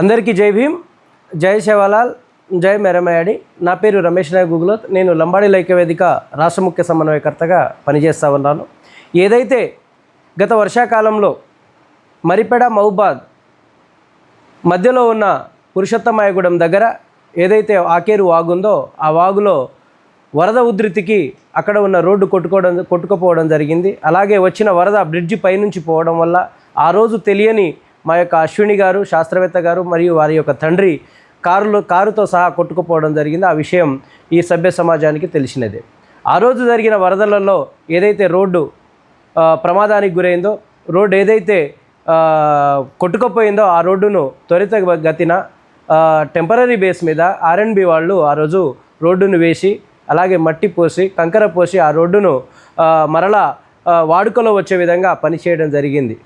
అందరికీ జై భీమ్ జై శివలాల్ జై మెరమయాడి నా పేరు రమేష్ నాయ్ గుగులత్. నేను లంబాడి ఐక్యవేదిక రాష్ట్ర ముఖ్య సమన్వయకర్తగా పనిచేస్తూ ఉన్నాను. ఏదైతే గత వర్షాకాలంలో మరిపెడ మహబాద్ మధ్యలో ఉన్న పురుషోత్తమాయగూడెం దగ్గర ఏదైతే ఆకేరు వాగుందో ఆ వాగులో వరద ఉధృతికి అక్కడ ఉన్న రోడ్డు కొట్టుకోవడం కొట్టుకుపోవడం జరిగింది. అలాగే వచ్చిన వరద బ్రిడ్జి పైనుంచి పోవడం వల్ల ఆ రోజు తెలియని మా యొక్క అశ్విని గారు శాస్త్రవేత్త గారు మరియు వారి యొక్క తండ్రి కారులో కారుతో సహా కొట్టుకుపోవడం జరిగింది. ఆ విషయం ఈ సభ్య సమాజానికి తెలిసినదే. ఆ రోజు జరిగిన వరదలలో ఏదైతే రోడ్డు ప్రమాదానికి గురైందో రోడ్డు ఏదైతే కొట్టుకుపోయిందో ఆ రోడ్డును త్వరిత గతిన టెంపరీ బేస్ మీద ఆర్ఎన్బి వాళ్ళు ఆ రోజు రోడ్డును వేసి అలాగే మట్టి పోసి కంకర పోసి ఆ రోడ్డును మరలా వాడుకలో వచ్చే విధంగా పనిచేయడం జరిగింది.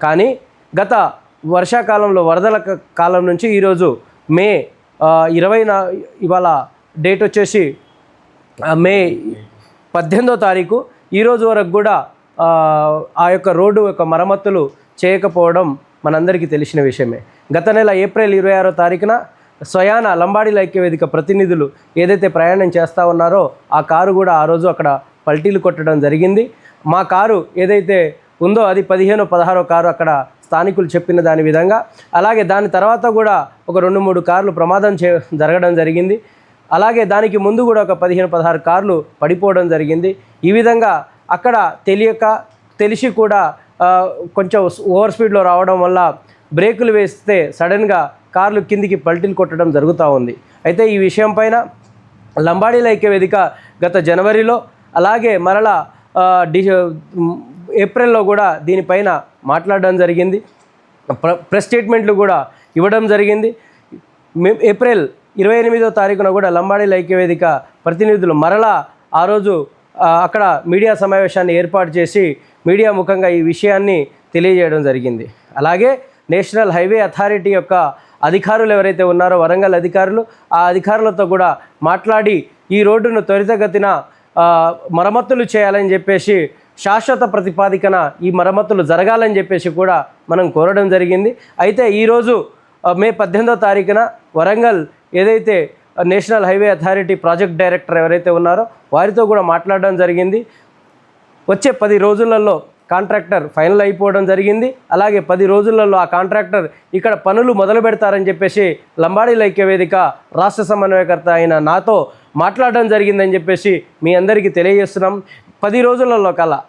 కానీ గత వర్షాకాలంలో వరదల కాలం నుంచి ఈరోజు మే ఇరవై నా ఇవాళ డేట్ వచ్చేసి మే పద్దెనిమిదో తారీఖు. ఈ రోజు వరకు కూడా ఆ, యొక్క రోడ్డు యొక్క మరమ్మతులు చేయకపోవడం మనందరికీ తెలిసిన విషయమే. గత నెల ఏప్రిల్ ఇరవై ఆరో తారీఖున స్వయాన లంబాడి ఐక్యవేదిక ప్రతినిధులు ఏదైతే ప్రయాణం చేస్తూ ఉన్నారో ఆ కారు కూడా ఆ రోజు అక్కడ పల్టీలు కొట్టడం జరిగింది. మా కారు ఏదైతే ఉందో అది పదిహేను పదహారో కారు అక్కడ స్థానికులు చెప్పిన దాని విధంగా. అలాగే దాని తర్వాత కూడా ఒక రెండు మూడు కార్లు ప్రమాదం చే జరగడం జరిగింది. అలాగే దానికి ముందు కూడా ఒక పదిహేను పదహారు కార్లు పడిపోవడం జరిగింది. ఈ విధంగా అక్కడ తెలియక తెలిసి కూడా కొంచెం ఓవర్ స్పీడ్లో రావడం వల్ల బ్రేకులు వేస్తే సడన్గా కార్లు కిందికి పల్టీలు కొట్టడం జరుగుతూ ఉంది. అయితే ఈ విషయం పైన లంబాడీ ఐక్యవేదిక గత జనవరిలో అలాగే మరలా డి ఏప్రిల్లో కూడా దీనిపైన మాట్లాడడం జరిగింది. ప్ర ప్రెస్ స్టేట్మెంట్లు కూడా ఇవ్వడం జరిగింది. ఏప్రిల్ ఇరవై ఎనిమిదో తారీఖున కూడా లంబాడీ ఐక్యవేదిక ప్రతినిధులు మరలా ఆ రోజు అక్కడ మీడియా సమావేశాన్ని ఏర్పాటు చేసి మీడియా ముఖంగా ఈ విషయాన్ని తెలియజేయడం జరిగింది. అలాగే నేషనల్ హైవే అథారిటీ యొక్క అధికారులు ఎవరైతే ఉన్నారో వరంగల్ అధికారులు ఆ అధికారులతో కూడా మాట్లాడి ఈ రోడ్డును త్వరితగతిన మరమ్మతులు చేయాలని చెప్పేసి శాశ్వత ప్రతిపాదికన ఈ మరమ్మతులు జరగాలని చెప్పేసి కూడా మనం కోరడం జరిగింది. అయితే ఈరోజు మే పద్దెనిమిదో తారీఖున వరంగల్ ఏదైతే national highway authority project director ఎవరైతే ఉన్నారో వారితో కూడా మాట్లాడడం జరిగింది. వచ్చే పది రోజులలో కాంట్రాక్టర్ ఫైనల్ అయిపోవడం జరిగింది. అలాగే పది రోజులలో ఆ కాంట్రాక్టర్ ఇక్కడ పనులు మొదలు పెడతారని చెప్పేసి లంబాడీ ఐక్యవేదిక రాష్ట్ర సమన్వయకర్త అయిన నాతో మాట్లాడడం జరిగిందని చెప్పేసి మీ అందరికీ తెలియజేస్తున్నాం. పది రోజులలో కల్లా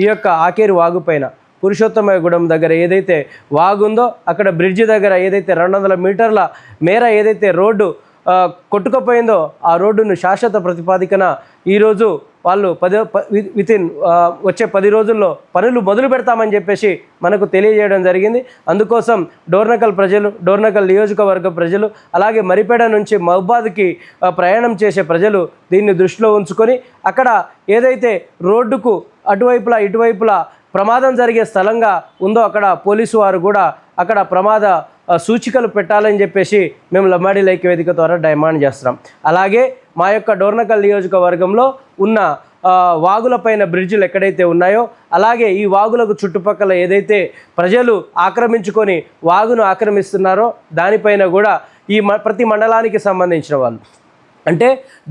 ఈ యొక్క ఆకేరు వాగు పైన పురుషోత్తమగూడెం దగ్గర ఏదైతే వాగుందో అక్కడ బ్రిడ్జి దగ్గర ఏదైతే రెండు వందల మీటర్ల మేర ఏదైతే రోడ్డు కొట్టుకుపోయిందో ఆ రోడ్డును శాశ్వత ప్రతిపాదికన ఈరోజు వాళ్ళు పది విత్ ఇన్ వచ్చే పది రోజుల్లో పనులు మొదలు పెడతామని చెప్పేసి మనకు తెలియజేయడం జరిగింది. అందుకోసం డోర్నకల్ ప్రజలు డోర్నకల్ నియోజకవర్గ ప్రజలు అలాగే మరిపేడ నుంచి మహబాద్కి ప్రయాణం చేసే ప్రజలు దీన్ని దృష్టిలో ఉంచుకొని అక్కడ ఏదైతే రోడ్డుకు అటువైపులా ఇటువైపులా ప్రమాదం జరిగే స్థలంగా ఉందో అక్కడ పోలీసు వారు కూడా అక్కడ ప్రమాద సూచికలు పెట్టాలని చెప్పేసి మేము లమ్మాడి వేదిక ద్వారా డిమాండ్ చేస్తున్నాం. అలాగే మా యొక్క డోర్నకల్ నియోజకవర్గంలో ఉన్న వాగులపైన బ్రిడ్జిలు ఎక్కడైతే ఉన్నాయో అలాగే ఈ వాగులకు చుట్టుపక్కల ఏదైతే ప్రజలు ఆక్రమించుకొని వాగును ఆక్రమిస్తున్నారో దానిపైన కూడా ఈ మ ప్రతి మండలానికి సంబంధించిన వాళ్ళు. అంటే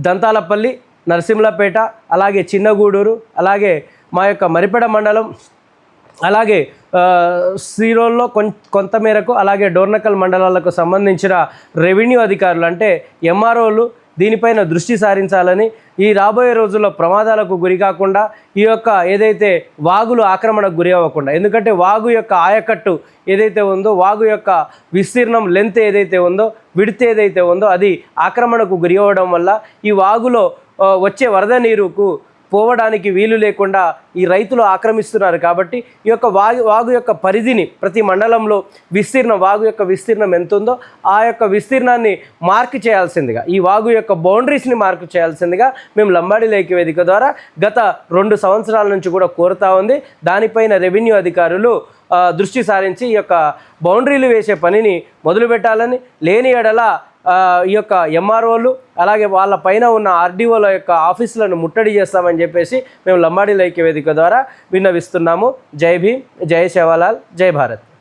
దంతాలపల్లి నరసింహలపేట అలాగే చిన్నగూడూరు అలాగే మా యొక్క మరిపెడ మండలం అలాగే సీరోల్లో కొం కొంత మేరకు అలాగే డోర్నకల్ మండలాలకు సంబంధించిన రెవెన్యూ అధికారులు అంటే ఎంఆర్ఓలు దీనిపైన దృష్టి సారించాలని ఈ రాబోయే రోజుల్లో ప్రమాదాలకు గురి కాకుండా ఈ యొక్క ఏదైతే వాగులు ఆక్రమణకు గురి అవ్వకుండా ఎందుకంటే వాగు యొక్క ఆయకట్టు ఏదైతే ఉందో వాగు యొక్క విస్తీర్ణం లెంత్ ఏదైతే ఉందో విడితే ఏదైతే ఉందో అది ఆక్రమణకు గురి అవ్వడం వల్ల ఈ వాగులో వచ్చే వరద నీరుకు పోవడానికి వీలు లేకుండా ఈ రైతులు ఆక్రమిస్తున్నారు కాబట్టి ఈ యొక్క వాగు వాగు యొక్క పరిధిని ప్రతి మండలంలో విస్తీర్ణం వాగు యొక్క విస్తీర్ణం ఎంత ఉందో ఆ యొక్క విస్తీర్ణాన్ని మార్క్ చేయాల్సిందిగా ఈ వాగు యొక్క బౌండరీస్ని మార్క్ చేయాల్సిందిగా మేము లంబాడి లేఖ వేదిక ద్వారా గత రెండు సంవత్సరాల నుంచి కూడా కోరుతా ఉంది. దానిపైన రెవెన్యూ అధికారులు దృష్టి సారించి ఈ యొక్క బౌండరీలు వేసే పనిని మొదలు పెట్టాలని లేని ఎడల ఈ యొక్క ఎంఆర్ఓలు అలాగే వాళ్ళ పైన ఉన్న ఆర్డీఓల యొక్క ఆఫీసులను ముట్టడి చేస్తామని చెప్పేసి మేము లంబాడి ఐక్య వేదిక ద్వారా విన్నవిస్తున్నాము. జై భీమ్ జై సేవాలాల్ జై భారత్.